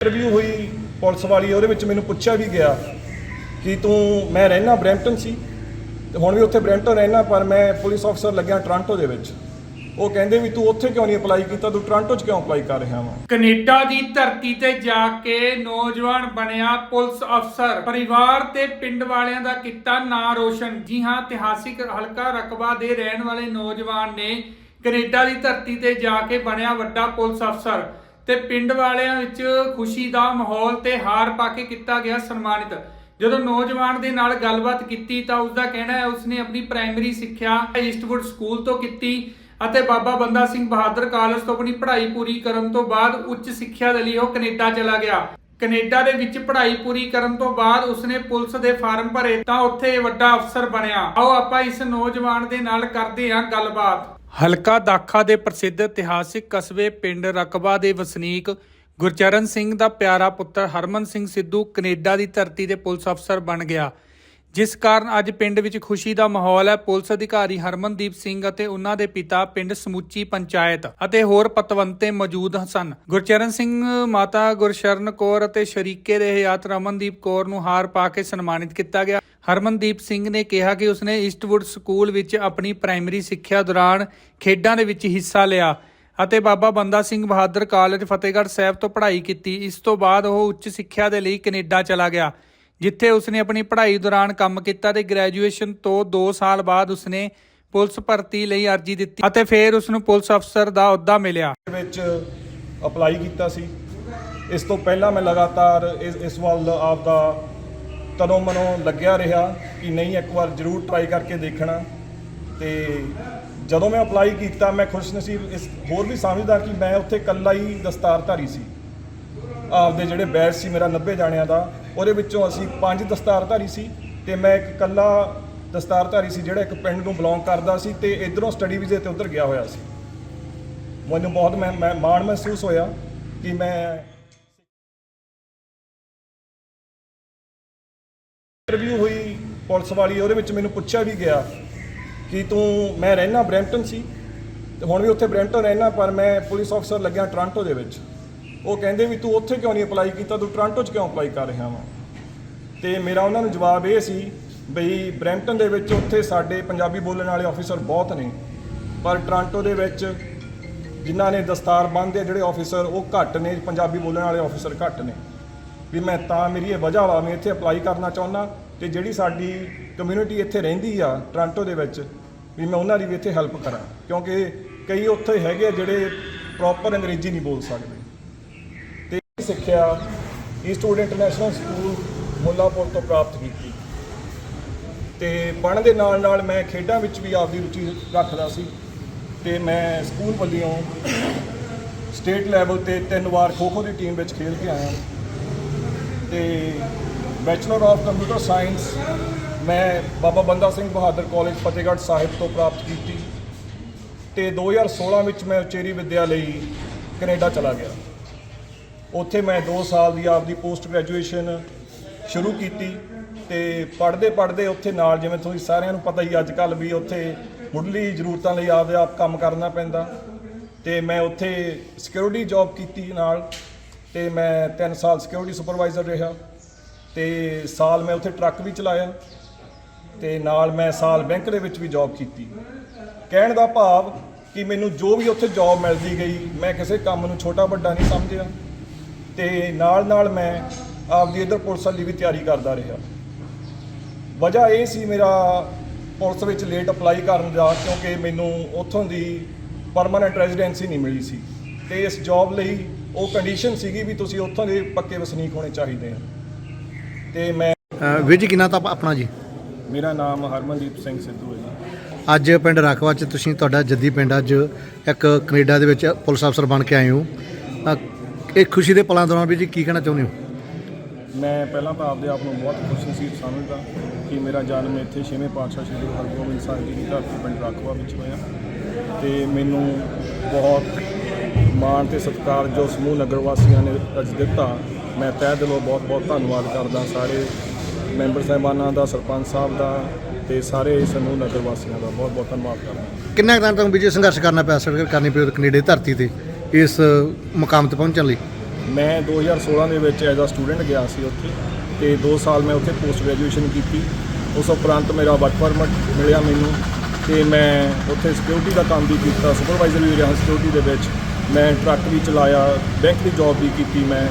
Interview ਹੋਈ police ਵਾਲੀ, ਉਹਦੇ ਵਿੱਚ ਮੈਨੂੰ ਪੁੱਛਿਆ ਵੀ ਗਿਆ ਕਿ ਤੂੰ, ਮੈਂ ਰਹਿਣਾ ਬਰੈਂਪਟਨ ਸੀ ਤੇ ਹੁਣ ਵੀ ਉੱਥੇ ਬਰੈਂਪਟਨ ਰਹਿਣਾ ਪਰ ਮੈਂ ਪੁਲਿਸ ਅਫਸਰ ਲੱਗਿਆ ਟੋਰਾਂਟੋ ਦੇ ਵਿੱਚ। ਉਹ ਕਹਿੰਦੇ ਵੀ ਤੂੰ ਉੱਥੇ ਕਿਉਂ ਨਹੀਂ ਅਪਲਾਈ ਕੀਤਾ, ਤੂੰ ਟੋਰਾਂਟੋ 'ਚ ਕਿਉਂ ਅਪਲਾਈ ਕਰ ਰਿਹਾ ਵਾਂ? ਕੈਨੇਡਾ ਦੀ ਧਰਤੀ ਤੇ ਜਾ ਕੇ ਨੌਜਵਾਨ ਬਣਿਆ ਪੁਲਿਸ ਅਫਸਰ ਪਰਿਵਾਰ ਤੇ ਪਿੰਡ ਵਾਲਿਆਂ ਦਾ ਕੀਤਾ ਨਾਂ ਰੋਸ਼ਨ। ਜੀ ਹਾਂ, ਇਤਿਹਾਸਿਕ ਹਲਕਾ ਰਕਬਾ ਦੇ ਰਹਿਣ ਵਾਲੇ ਨੌਜਵਾਨ ਨੇ ਕੈਨੇਡਾ ਦੀ ਧਰਤੀ ਤੇ ਜਾ ਕੇ ਬਣਿਆ ਵੱਡਾ ਪੁਲਿਸ ਅਫਸਰ ਤੇ ਪਿੰਡ ਵਾਲਿਆਂ ਵਿੱਚ ਖੁਸ਼ੀ ਦਾ ਮਾਹੌਲ ਤੇ ਹਾਰ ਪਾ ਕੇ ਕੀਤਾ ਗਿਆ ਸਨਮਾਨਿਤ। ਜਦੋਂ ਨੌਜਵਾਨ ਦੇ ਨਾਲ ਗੱਲਬਾਤ ਕੀਤੀ ਤਾਂ ਉਸ ਦਾ ਕਹਿਣਾ ਹੈ, ਉਸਨੇ ਆਪਣੀ ਪ੍ਰਾਇਮਰੀ ਸਿੱਖਿਆ ਈਸਟਵੁੱਡ ਸਕੂਲ ਤੋਂ ਕੀਤੀ ਅਤੇ ਬਾਬਾ ਬੰਦਾ ਸਿੰਘ ਬਹਾਦਰ ਕਾਲਜ ਤੋਂ ਆਪਣੀ ਪੜ੍ਹਾਈ ਪੂਰੀ ਕਰਨ ਤੋਂ ਬਾਅਦ ਉੱਚ ਸਿੱਖਿਆ ਦੇ ਲਈ ਉਹ ਕੈਨੇਡਾ ਚਲਾ ਗਿਆ। ਕੈਨੇਡਾ ਦੇ ਵਿੱਚ ਪੜ੍ਹਾਈ ਪੂਰੀ ਕਰਨ ਤੋਂ ਬਾਅਦ ਉਸਨੇ ਪੁਲਿਸ ਦੇ ਫਾਰਮ ਭਰੇ ਤਾਂ ਉੱਥੇ ਵੱਡਾ ਅਫਸਰ ਬਣਿਆ। ਆਓ ਆਪਾਂ ਇਸ ਨੌਜਵਾਨ ਦੇ ਨਾਲ ਕਰਦੇ ਹਾਂ ਗੱਲਬਾਤ। ਹਲਕਾ ਦਾਖਾ ਦੇ ਪ੍ਰਸਿੱਧ ਇਤਿਹਾਸਿਕ ਕਸਬੇ ਪਿੰਡ ਰਕਬਾ ਦੇ ਵਸਨੀਕ ਗੁਰਚਰਨ ਸਿੰਘ ਦਾ ਪਿਆਰਾ ਪੁੱਤਰ ਹਰਮਨ ਸਿੰਘ ਸਿੱਧੂ ਕੈਨੇਡਾ ਦੀ ਧਰਤੀ ਦੇ ਪੁਲਿਸ ਅਫਸਰ ਬਣ ਗਿਆ। ਜਿਸ ਕਾਰਨ ਅੱਜ ਪਿੰਡ ਵਿੱਚ ਖੁਸ਼ੀ ਦਾ ਮਾਹੌਲ ਹੈ। ਪੁਲਿਸ ਅਧਿਕਾਰੀ ਹਰਮਨਦੀਪ ਸਿੰਘ ਅਤੇ ਉਹਨਾਂ ਦੇ ਪਿਤਾ ਪਿੰਡ ਸਮੁੱਚੀ ਪੰਚਾਇਤ ਅਤੇ ਹੋਰ ਪਤਵੰਤੇ ਮੌਜੂਦ ਸਨ। ਗੁਰਚਰਨ ਸਿੰਘ, ਮਾਤਾ ਗੁਰਸ਼ਰਨ ਕੌਰ ਅਤੇ ਸ਼ਰੀਕੇ ਦੇ ਹਯਾਤ ਰਮਨਦੀਪ ਕੌਰ ਨੂੰ ਹਾਰ ਪਾ ਕੇ ਸਨਮਾਨਿਤ ਕੀਤਾ ਗਿਆ। ਹਰਮਨਦੀਪ ਸਿੰਘ ਨੇ ਕਿਹਾ ਕਿ ਉਸਨੇ ਈਸਟਵੁੱਡ ਸਕੂਲ ਵਿੱਚ ਆਪਣੀ ਪ੍ਰਾਇਮਰੀ ਸਿੱਖਿਆ ਦੌਰਾਨ ਖੇਡਾਂ ਦੇ ਵਿੱਚ ਹਿੱਸਾ ਲਿਆ ਅਤੇ ਬਾਬਾ ਬੰਦਾ ਸਿੰਘ ਬਹਾਦਰ ਕਾਲਜ, ਫਤਿਹਗੜ੍ਹ ਸਾਹਿਬ ਤੋਂ ਪੜ੍ਹਾਈ ਕੀਤੀ। ਇਸ ਤੋਂ ਬਾਅਦ ਉਹ ਉੱਚ ਸਿੱਖਿਆ ਦੇ ਲਈ ਕੈਨੇਡਾ ਚਲਾ ਗਿਆ, ਜਿੱਥੇ ਉਸਨੇ ਆਪਣੀ ਪੜ੍ਹਾਈ ਦੌਰਾਨ ਕੰਮ ਕੀਤਾ ਤੇ ਗ੍ਰੈਜੂਏਸ਼ਨ ਤੋਂ 2 ਸਾਲ ਬਾਅਦ ਉਸਨੇ ਪੁਲਿਸ ਭਰਤੀ ਲਈ ਅਰਜ਼ੀ ਦਿੱਤੀ ਅਤੇ ਫਿਰ ਉਸ ਨੂੰ ਪੁਲਿਸ ਅਫਸਰ ਦਾ ਅਹੁਦਾ ਮਿਲਿਆ। ਵਿੱਚ ਅਪਲਾਈ ਕੀਤਾ ਸੀ। ਇਸ ਤੋਂ ਪਹਿਲਾਂ ਮੈਂ ਲਗਾਤਾਰ ਇਸ ਇਸ ਵੱਲ ਆਪਦਾ ਤਨੋਂ ਮਨੋਂ ਲੱਗਿਆ ਰਿਹਾ ਕਿ ਨਹੀਂ, ਇੱਕ ਵਾਰ ਜ਼ਰੂਰ ਟਰਾਈ ਕਰਕੇ ਦੇਖਣਾ। ਤੇ ਜਦੋਂ ਮੈਂ ਅਪਲਾਈ ਕੀਤਾ, ਮੈਂ ਖੁਸ਼ਨਸੀਬ ਇਸ ਹੋਰ ਵੀ ਸਮਝਦਾ ਕਿ ਮੈਂ ਉੱਥੇ ਇਕੱਲਾ ਹੀ ਦਸਤਾਰਧਾਰੀ ਸੀ। ਆਪਦੇ ਜਿਹੜੇ ਬੈਚ ਸੀ, ਮੇਰਾ 90 ਜਾਣਿਆਂ ਦਾ, ਉਹਦੇ ਵਿੱਚੋਂ ਅਸੀਂ ਪੰਜ ਦਸਤਾਰਧਾਰੀ ਸੀ ਤੇ ਮੈਂ ਇੱਕ ਇਕੱਲਾ ਦਸਤਾਰਧਾਰੀ ਸੀ ਜਿਹੜਾ ਇੱਕ ਪਿੰਡ ਨੂੰ ਬਿਲੋਂਗ ਕਰਦਾ ਸੀ ਤੇ ਇਧਰੋਂ ਸਟੱਡੀ ਵੀਜ਼ੇ ਤੇ ਉੱਧਰ ਗਿਆ ਹੋਇਆ ਸੀ। ਮੈਨੂੰ ਬਹੁਤ ਮੈਂ ਮੈਂ ਮਾਣ ਮਹਿਸੂਸ ਹੋਇਆ ਕਿ ਮੈਂ ਇੰਟਰਵਿਊ ਹੋਈ ਪੁਲਿਸ ਵਾਲੀ, ਉਹਦੇ ਵਿੱਚ ਮੈਨੂੰ ਪੁੱਛਿਆ ਵੀ ਗਿਆ ਕਿ ਤੂੰ, ਮੈਂ ਰਹਿਣਾ ਬਰੈਂਪਟਨ ਸੀ, ਤੇ ਹੁਣ ਵੀ ਉੱਥੇ ਬਰੈਂਪਟਨ ਰਹਿਣਾ ਪਰ ਮੈਂ ਪੁਲਿਸ ਅਫਸਰ ਲੱਗਿਆ ਟੋਰਾਂਟੋ ਦੇ ਵਿੱਚ। ਉਹ ਕਹਿੰਦੇ ਵੀ ਤੂੰ ਉੱਥੇ ਕਿਉਂ ਨਹੀਂ ਅਪਲਾਈ ਕੀਤਾ, ਤੂੰ ਟੋਰਾਂਟੋ 'ਚ ਕਿਉਂ ਅਪਲਾਈ ਕਰ ਰਿਹਾ ਵਾਂ? ਤੇ ਮੇਰਾ ਉਹਨਾਂ ਨੂੰ ਜਵਾਬ ਇਹ ਸੀ ਬਈ ਬਰੈਂਪਟਨ ਦੇ ਵਿੱਚ ਉੱਥੇ ਸਾਡੇ ਪੰਜਾਬੀ ਬੋਲਣ ਵਾਲੇ ਆਫੀਸਰ ਬਹੁਤ ਨੇ, ਪਰ ਟੋਰਾਂਟੋ ਦੇ ਵਿੱਚ ਜਿਨ੍ਹਾਂ ਨੇ ਦਸਤਾਰ ਬੰਨ੍ਹਦੇ ਜਿਹੜੇ ਆਫੀਸਰ ਉਹ ਘੱਟ ਨੇ, ਪੰਜਾਬੀ ਬੋਲਣ ਵਾਲੇ ਆਫੀਸਰ ਘੱਟ ਨੇ। ਵੀ ਮੈਂ ਤਾਂ ਮੇਰੀ ਇਹ ਵਜ੍ਹਾ ਵਾ ਮੈਂ ਇੱਥੇ ਅਪਲਾਈ ਕਰਨਾ ਚਾਹੁੰਦਾ ਤੇ ਜਿਹੜੀ ਸਾਡੀ ਕਮਿਊਨਿਟੀ ਇੱਥੇ ਰਹਿੰਦੀ ਆ ਟੋਰਾਂਟੋ ਦੇ ਵਿੱਚ, ਵੀ ਮੈਂ ਉਹਨਾਂ ਦੀ ਵੀ ਇੱਥੇ ਹੈਲਪ ਕਰਾਂ। ਕਿਉਂਕਿ ਕਈ ਉੱਥੇ ਹੈਗੇ ਆ ਜਿਹੜੇ ਪ੍ਰੋਪਰ ਅੰਗਰੇਜ਼ੀ ਨਹੀਂ ਬੋਲ ਸਕਦੇ। ਤੇ ਸਿੱਖਿਆ ਈਸਟਵੁੱਡ ਇੰਟਰਨੈਸ਼ਨਲ ਸਕੂਲ ਮੁੱਲਾਪੁਰ ਤੋਂ ਪ੍ਰਾਪਤ ਕੀਤੀ। ਤੇ ਪੜ੍ਹਨ ਦੇ ਨਾਲ ਨਾਲ ਮੈਂ ਖੇਡਾਂ ਵਿੱਚ ਵੀ ਆਪਦੀ ਰੁਚੀ ਰੱਖਦਾ ਸੀ। ਤੇ ਮੈਂ ਸਕੂਲ ਵੱਲੋਂ ਸਟੇਟ ਲੈਵਲ ਤੇ ਤਿੰਨ ਵਾਰ ਖੋ-ਖੋ ਦੀ ਟੀਮ ਵਿੱਚ ਖੇਡ ਕੇ ਆਇਆ। ਤੇ ਬੈਚਲਰ ਆਫ ਕੰਪਿਊਟਰ ਸਾਇੰਸ ਮੈਂ ਬਾਬਾ ਬੰਦਾ ਸਿੰਘ ਬਹਾਦਰ ਕਾਲਜ ਫਤਿਹਗੜ੍ਹ ਸਾਹਿਬ ਤੋਂ ਪ੍ਰਾਪਤ ਕੀਤੀ ਤੇ 2016 ਵਿੱਚ ਮੈਂ ਉਚੇਰੀ ਵਿੱਦਿਆ ਲਈ ਕੈਨੇਡਾ ਚਲਾ ਗਿਆ। ਉੱਥੇ ਮੈਂ 2 ਸਾਲ ਦੀ ਆਪਦੀ ਪੋਸਟ ਗ੍ਰੈਜੂਏਸ਼ਨ ਸ਼ੁਰੂ ਕੀਤੀ ਤੇ ਪੜ੍ਹਦੇ ਪੜ੍ਹਦੇ ਉੱਥੇ ਨਾਲ ਜਿਵੇਂ ਤੁਸੀਂ ਸਾਰਿਆਂ ਨੂੰ ਪਤਾ ਹੀ ਅੱਜ ਕੱਲ੍ਹ ਵੀ ਉੱਥੇ ਮੁੱਢਲੀ ਜ਼ਰੂਰਤਾਂ ਲਈ ਆਪਦੇ ਆਪ ਕੰਮ ਕਰਨਾ ਪੈਂਦਾ ਤੇ ਮੈਂ ਉੱਥੇ ਸਿਕਿਉਰਿਟੀ ਜੌਬ ਕੀਤੀ ਨਾਲ। ਤੇ ਮੈਂ 3 ਸਾਲ ਸਿਕਿਉਰਿਟੀ ਸੁਪਰਵਾਈਜ਼ਰ ਰਿਹਾ ਤੇ ਸਾਲ ਮੈਂ ਉੱਥੇ ਟਰੱਕ ਵੀ ਚਲਾਇਆ ਤੇ ਨਾਲ ਮੈਂ ਸਾਲ ਬੈਂਕ ਦੇ ਵਿੱਚ ਵੀ ਜੌਬ ਕੀਤੀ। ਕਹਿਣ ਦਾ ਭਾਵ ਕਿ ਮੈਨੂੰ ਜੋ ਵੀ ਉੱਥੇ ਜੌਬ ਮਿਲਦੀ ਗਈ, ਮੈਂ ਕਿਸੇ ਕੰਮ ਨੂੰ ਛੋਟਾ ਵੱਡਾ ਨਹੀਂ ਸਮਝਿਆ ਤੇ ਨਾਲ ਨਾਲ ਮੈਂ ਆਪਦੀ ਇਧਰ ਪੁਲਿਸ ਵਾਲੀ ਵੀ ਤਿਆਰੀ ਕਰਦਾ ਰਿਹਾ। ਵਜ੍ਹਾ ਇਹ ਸੀ ਮੇਰਾ ਪੁਲਿਸ ਵਿੱਚ ਲੇਟ ਅਪਲਾਈ ਕਰਨ ਦਾ ਕਿਉਂਕਿ ਮੈਨੂੰ ਉੱਥੋਂ ਦੀ ਪਰਮਨੈਂਟ ਰੈਜ਼ੀਡੈਂਸੀ ਨਹੀਂ ਮਿਲੀ ਸੀ ਤੇ ਇਸ ਜੌਬ ਲਈ ਉਹ ਕੰਡੀਸ਼ਨ ਸੀਗੀ ਵੀ ਤੁਸੀਂ ਉੱਥੋਂ ਦੇ ਪੱਕੇ ਵਸਨੀਕ ਹੋਣੇ ਚਾਹੀਦੇ ਆ। ਤੇ ਮੈਂ ਅ, ਵੀਰ ਜੀ ਕਿੰਨਾ ਤਾਂ ਆਪਣਾ ਜੀ? ਮੇਰਾ ਨਾਮ ਹਰਮਨਦੀਪ ਸਿੰਘ ਸਿੱਧੂ ਹੈ ਜੀ। ਅੱਜ ਪਿੰਡ ਰਾਖਵਾ ਚ ਤੁਸੀਂ ਤੁਹਾਡਾ ਜੱਦੀ ਪਿੰਡ ਅੱਜ ਇੱਕ ਕੈਨੇਡਾ ਦੇ ਵਿੱਚ ਪੁਲਿਸ ਅਫਸਰ ਬਣ ਕੇ ਆਏ ਹੋ। ਇਹ ਖੁਸ਼ੀ ਦੇ ਪਲਾਂ ਦੌਰਾਨ ਵੀਰ ਜੀ ਕੀ ਕਹਿਣਾ ਚਾਹੁੰਦੇ ਹੋ? ਮੈਂ ਪਹਿਲਾਂ ਤਾਂ ਆਪਦੇ ਆਪ ਨੂੰ ਬਹੁਤ ਖੁਸ਼ਨਸੀਬ ਸਮਝਦਾ ਕਿ ਮੇਰਾ ਜਨਮ ਇੱਥੇ ਛੇਵੇਂ ਪਾਤਸ਼ਾਹ ਸ਼੍ਰੀ ਗੁਰੂ ਹਰਗੋਬਿੰਦ ਸਾਹਿਬ ਜੀ ਦੀ ਧਰਤੀ ਪਿੰਡ ਰਾਖਵਾ ਵਿੱਚ ਹੋਇਆ। ਤੇ ਮੈਨੂੰ ਬਹੁਤ ਮਾਣ ਤੇ ਸਤਿਕਾਰ ਜੋ ਸਮੂਹ ਨਗਰ ਵਾਸੀਆਂ ਨੇ ਅੱਜ ਦਿੱਤਾ ਮੈਂ ਤਹਿ ਦਿਲੋਂ ਬਹੁਤ ਬਹੁਤ ਧੰਨਵਾਦ ਕਰਦਾ ਸਾਰੇ ਮੈਂਬਰ ਸਾਹਿਬਾਨਾਂ ਦਾ ਸਰਪੰਚ ਸਾਹਿਬ ਦਾ ਤੇ ਸਾਰੇ ਸਮੂਹ ਨਗਰ ਵਾਸੀਆਂ ਦਾ ਬਹੁਤ ਬਹੁਤ ਧੰਨਵਾਦ ਕਰਦਾ। ਕਿੰਨਾ ਕੁ ਟਾਈਮ ਵੀਰ ਜੀ ਸੰਘਰਸ਼ ਕਰਨਾ ਪਿਆ ਸਟਰਗਲ ਕਰਨੀ ਪਈ ਕੈਨੇਡਾ ਧਰਤੀ ਤੇ ਇਸ ਮੁਕਾਮ ਤੇ ਪਹੁੰਚਣ ਲਈ? ਮੈਂ 2016 ਦੇ ਵਿੱਚ ਐਜ਼ ਅ ਸਟੂਡੈਂਟ ਗਿਆ ਸੀ ਉੱਥੇ ਤੇ 2 ਸਾਲ ਮੈਂ ਉੱਥੇ ਪੋਸਟ ਗ੍ਰੈਜੂਏਸ਼ਨ ਕੀਤੀ। ਉਸ ਉਪਰੰਤ ਮੇਰਾ ਵਰਕ ਪਰਮਿਟ ਮਿਲਿਆ ਮੈਨੂੰ ਤੇ ਮੈਂ ਉੱਥੇ ਸਿਕਿਉਰਿਟੀ ਦਾ ਕੰਮ ਵੀ ਕੀਤਾ ਸੁਪਰਵਾਈਜ਼ਰ ਵੀ ਰਿਹਾ ਸਿਕਿਉਰਿਟੀ ਦੇ ਵਿੱਚ। ਮੈਂ ਟਰੱਕ ਵੀ ਚਲਾਇਆ ਬੈਂਕ ਦੀ ਜੌਬ ਵੀ ਕੀਤੀ ਮੈਂ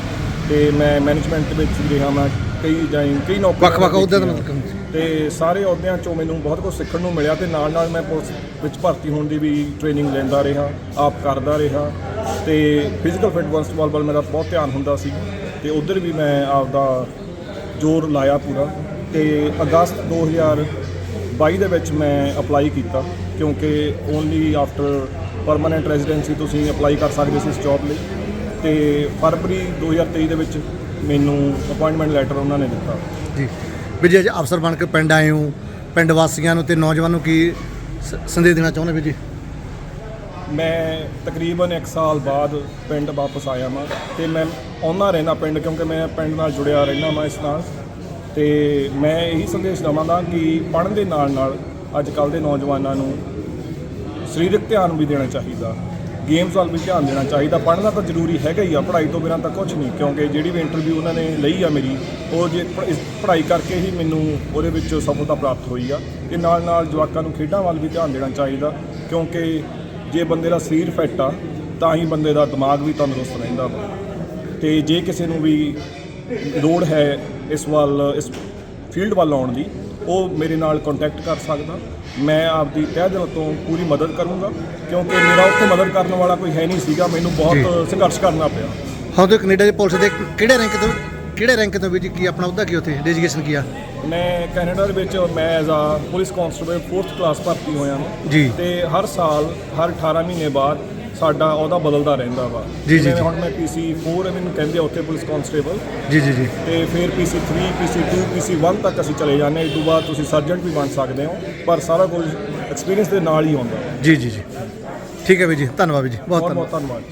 ਤੇ ਮੈਂ ਮੈਨੇਜਮੈਂਟ ਵਿੱਚ ਵੀ ਰਿਹਾ ਮੈਂ ਕਈ ਜਾਈ ਕਈ ਨੌਕਰੀਆਂ ਵੱਖ-ਵੱਖ ਅਹੁਦਿਆਂ ਦਾ ਕੀਤੀਆਂ। ਮਤਲਬ ਤੇ ਸਾਰੇ ਅਹੁਦਿਆਂ ਚੋਂ ਮੈਨੂੰ ਬਹੁਤ ਕੁਝ ਸਿੱਖਣ ਨੂੰ ਮਿਲਿਆ ਤੇ ਨਾਲ ਨਾਲ ਮੈਂ ਪੁਲਿਸ ਵਿੱਚ ਭਰਤੀ ਹੋਣ ਦੀ ਵੀ ਟ੍ਰੇਨਿੰਗ ਲੈਂਦਾ ਰਿਹਾ ਆਪ ਕਰਦਾ ਰਿਹਾ ਤੇ ਫਿਜ਼ੀਕਲ ਫਿਟਨੈਸ ਵੱਲ ਵੱਲ ਮੇਰਾ ਬਹੁਤ ਧਿਆਨ ਹੁੰਦਾ ਸੀ ਤੇ ਉਧਰ ਵੀ ਮੈਂ ਆਪਦਾ ਜ਼ੋਰ ਲਾਇਆ ਪੂਰਾ ਤੇ ਅਗਸਤ 2022 ਦੇ ਵਿੱਚ ਮੈਂ ਅਪਲਾਈ ਕੀਤਾ ਕਿਉਂਕਿ ਓਨਲੀ ਆਫਟਰ ਪਰਮਨੈਂਟ ਰੈਜ਼ੀਡੈਂਸੀ ਤੁਸੀਂ ਅਪਲਾਈ ਕਰ ਸਕਦੇ ਸੀ ਇਸ ਜੌਬ ਲਈ। ਤੇ ਫਰਵਰੀ 2023 ਦੇ ਵਿੱਚ ਮੈਨੂੰ ਅਪਾਇੰਟਮੈਂਟ ਲੈਟਰ ਉਹਨਾਂ ਨੇ ਦਿੱਤਾ। ਜੀ। ਵੀ ਜੀ ਅੱਜ ਅਫਸਰ ਬਣ ਕੇ ਪਿੰਡ ਆਏ ਹੋ। ਪਿੰਡ ਵਾਸੀਆਂ ਨੂੰ ਤੇ ਨੌਜਵਾਨਾਂ ਨੂੰ ਕੀ ਸੰਦੇਸ਼ ਦੇਣਾ ਚਾਹੁੰਦੇ ਵੀ ਜੀ? ਮੈਂ ਤਕਰੀਬਨ 1 ਸਾਲ ਬਾਅਦ ਪਿੰਡ ਵਾਪਸ ਆਇਆ ਮੈਂ ਤੇ ਮੈਂ ਆਉਣਾ ਰਹਿਣਾ ਪਿੰਡ ਕਿਉਂਕਿ ਮੈਂ ਪਿੰਡ ਨਾਲ ਜੁੜਿਆ ਰਹਿਣਾ ਮੈਂ ਇਸ ਨਾਲ। ਤੇ ਮੈਂ ਇਹੀ ਸੰਦੇਸ਼ ਦਵਾਂਗਾ ਕਿ ਪੜ੍ਹਨ ਦੇ ਨਾਲ ਨਾਲ ਅੱਜ ਕੱਲ ਦੇ ਨੌਜਵਾਨਾਂ ਨੂੰ ਸਰੀਰਕ ਧਿਆਨ ਵੀ ਦੇਣਾ ਚਾਹੀਦਾ। ਗੇਮਸ ਵੱਲ ਵੀ ਧਿਆਨ ਦੇਣਾ ਚਾਹੀਦਾ। ਪੜ੍ਹਨਾ ਤਾਂ ਜ਼ਰੂਰੀ ਹੈਗਾ ਹੀ ਆ, ਪੜ੍ਹਾਈ ਤੋਂ ਬਿਨਾਂ ਤਾਂ ਕੁਝ ਨਹੀਂ। ਕਿਉਂਕਿ ਜਿਹੜੀ ਵੀ ਇੰਟਰਵਿਊ ਉਹਨਾਂ ਨੇ ਲਈ ਆ ਮੇਰੀ, ਉਹ ਜੇ ਪ- ਇਸ ਪੜ੍ਹਾਈ ਕਰਕੇ ਹੀ ਮੈਨੂੰ ਉਹਦੇ ਵਿੱਚ ਸਫਲਤਾ ਪ੍ਰਾਪਤ ਹੋਈ ਆ। ਤੇ ਨਾਲ ਨਾਲ ਜਵਾਕਾਂ ਨੂੰ ਖੇਡਾਂ ਵੱਲ ਵੀ ਧਿਆਨ ਦੇਣਾ ਚਾਹੀਦਾ। ਕਿਉਂਕਿ ਜੇ ਬੰਦੇ ਦਾ ਸਰੀਰ ਫਿੱਟ ਆ, ਤਾਂ ਹੀ ਬੰਦੇ ਦਾ ਦਿਮਾਗ ਵੀ ਤੰਦਰੁਸਤ ਰਹਿੰਦਾ ਵਾ। ਤੇ ਜੇ ਕਿਸੇ ਨੂੰ ਵੀ ਲੋੜ ਹੈ ਇਸ ਵੱਲ, ਇਸ ਫੀਲਡ ਵੱਲ ਆਉਣ ਦੀ ਉਹ ਮੇਰੇ ਨਾਲ ਕੰਟੈਕਟ ਕਰ ਸਕਦਾ। ਮੈਂ ਆਪਦੀ ਤਹਿ ਦਿਲ ਤੋਂ ਪੂਰੀ ਮਦਦ ਕਰੂੰਗਾ ਕਿਉਂਕਿ ਮੇਰਾ ਉੱਥੇ ਮਦਦ ਕਰਨ ਵਾਲਾ ਕੋਈ ਹੈ ਨਹੀਂ ਸੀਗਾ ਮੈਨੂੰ ਬਹੁਤ ਸੰਘਰਸ਼ ਕਰਨਾ ਪਿਆ। ਹੁਣ ਤੁਸੀਂ ਕੈਨੇਡਾ ਦੇ ਪੁਲਿਸ ਦੇ ਕਿਹੜੇ ਰੈਂਕ ਤੋਂ ਕਿਹੜੇ ਰੈਂਕ ਤੋਂ ਵੀ ਜੀ ਕੀ ਆਪਣਾ ਉਹਦਾ ਕੀ ਉੱਥੇ? ਡੈਜੀਗੇਸ਼ਨ ਕੀ ਆ? ਮੈਂ ਕੈਨੇਡਾ ਦੇ ਵਿੱਚ ਮੈਂ as a police constable 4th class ਭਰਤੀ ਹੋਇਆ। ਹਾਂ ਜੀ। ਤੇ ਹਰ ਸਾਲ ਹਰ 18 ਮਹੀਨੇ ਬਾਅਦ ਸਾਡਾ ਉਹਦਾ ਬਦਲਦਾ ਰਹਿੰਦਾ ਵਾ। ਜੀ, ਜੀ, ਜਿਵੇਂ ਜੀ। ਹੁਣ ਮੈਂ PC 4 ਮੈਨੂੰ ਕਹਿੰਦੇ ਆ ਉੱਥੇ ਪੁਲਿਸ ਕਾਂਸਟੇਬਲ ਜੀ ਜੀ ਜੀ। ਤੇ ਫਿਰ PC 3 PC 2 PC 1 ਤੱਕ ਅਸੀਂ ਚਲੇ ਜਾਂਦੇ ਹਾਂ। ਇਸ ਤੋਂ ਬਾਅਦ ਤੁਸੀਂ ਸਰਜੈਂਟ ਵੀ ਬਣ ਸਕਦੇ ਹੋ ਪਰ ਸਾਰਾ ਕੁਝ ਐਕਸਪੀਰੀਅੰਸ ਦੇ ਨਾਲ ਹੀ ਆਉਂਦਾ। ਜੀ ਜੀ ਜੀ। ਠੀਕ ਹੈ ਵੀ ਜੀ ਧੰਨਵਾਦ ਵੀ ਜੀ। ਬਹੁਤ ਬਹੁਤ ਧੰਨਵਾਦ। ਬਹੁਤ ਧੰਨਵਾਦ।